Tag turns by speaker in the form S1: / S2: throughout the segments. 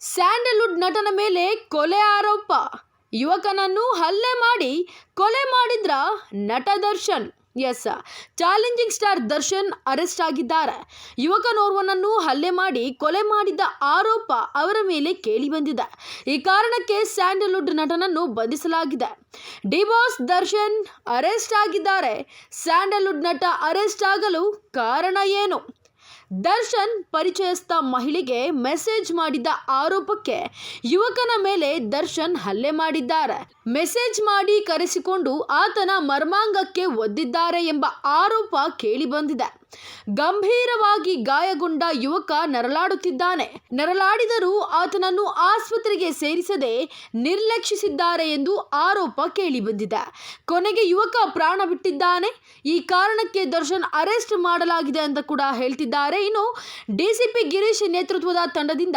S1: Sandalwood ನಟನ ಮೇಲೆ ಕೊಲೆ ಆರೋಪ. ಯುವಕನನ್ನು ಹಲ್ಲೆ ಮಾಡಿ ಕೊಲೆ ಮಾಡಿದ್ರ ನಟ Darshan. Yes, challenging star Darshan arrest ಆಗಿದ್ದಾರೆ. ಯುವಕನೋರ್ವನನ್ನು ಹಲ್ಲೆ ಮಾಡಿ ಕೊಲೆ ಮಾಡಿದ್ದ ಆರೋಪ ಅವರ ಮೇಲೆ ಕೇಳಿ ಬಂದಿದೆ. ಈ ಕಾರಣಕ್ಕೆ ಸ್ಯಾಂಡಲ್ವುಡ್ ನಟನನ್ನು ಬಂಧಿಸಲಾಗಿದೆ. ಡಿಬಾಸ್ ದರ್ಶನ್ ಅರೆಸ್ಟ್ ಆಗಿದ್ದಾರೆ. ಸ್ಯಾಂಡಲ್ವುಡ್ ನಟ ಅರೆಸ್ಟ್ ಆಗಲು ಕಾರಣ ಏನು? ದರ್ಶನ್ ಪರಿಚಯಸ್ಥ ಮಹಿಳೆಗೆ ಮೆಸೇಜ್ ಮಾಡಿದ ಆರೋಪಕ್ಕೆ ಯುವಕನ ಮೇಲೆ ದರ್ಶನ್ ಹಲ್ಲೆ ಮಾಡಿದ್ದಾರೆ. ಮೆಸೇಜ್ ಮಾಡಿ ಕರೆಸಿಕೊಂಡು ಆತನ ಮರ್ಮಾಂಗಕ್ಕೆ ಒದ್ದಿದ್ದಾರೆ ಎಂಬ ಆರೋಪ ಕೇಳಿಬಂದಿದೆ. ಗಂಭೀರವಾಗಿ ಗಾಯಗೊಂಡ ಯುವಕ ನರಳಾಡುತ್ತಿದ್ದಾನೆ. ನರಳಾಡಿದರೂ ಆತನನ್ನು ಆಸ್ಪತ್ರೆಗೆ ಸೇರಿಸದೆ ನಿರ್ಲಕ್ಷಿಸಿದ್ದಾರೆ ಎಂದು ಆರೋಪ ಕೇಳಿಬಂದಿದೆ. ಕೊನೆಗೆ ಯುವಕ ಪ್ರಾಣ ಬಿಟ್ಟಿದ್ದಾನೆ. ಈ ಕಾರಣಕ್ಕೆ ದರ್ಶನ್ ಅರೆಸ್ಟ್ ಮಾಡಲಾಗಿದೆ ಅಂತ ಕೂಡ ಹೇಳ್ತಿದ್ದಾರೆ. ಇನ್ನು ಡಿಸಿಪಿ ಗಿರೀಶ್ ನೇತೃತ್ವದ ತಂಡದಿಂದ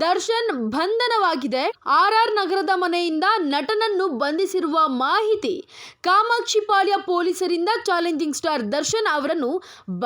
S1: ದರ್ಶನ್ ಬಂಧನವಾಗಿದೆ. ಆರ್ ಆರ್ ನಗರದ ಮನೆಯಿಂದ ನಟನನ್ನು ಬಂಧಿಸಿರುವ ಮಾಹಿತಿ ಕಾಮಾಕ್ಷಿಪಾಳ್ಯ ಪೊಲೀಸರಿಂದ ಚಾಲೆಂಜಿಂಗ್ ಸ್ಟಾರ್ ದರ್ಶನ್ ಅವರನ್ನು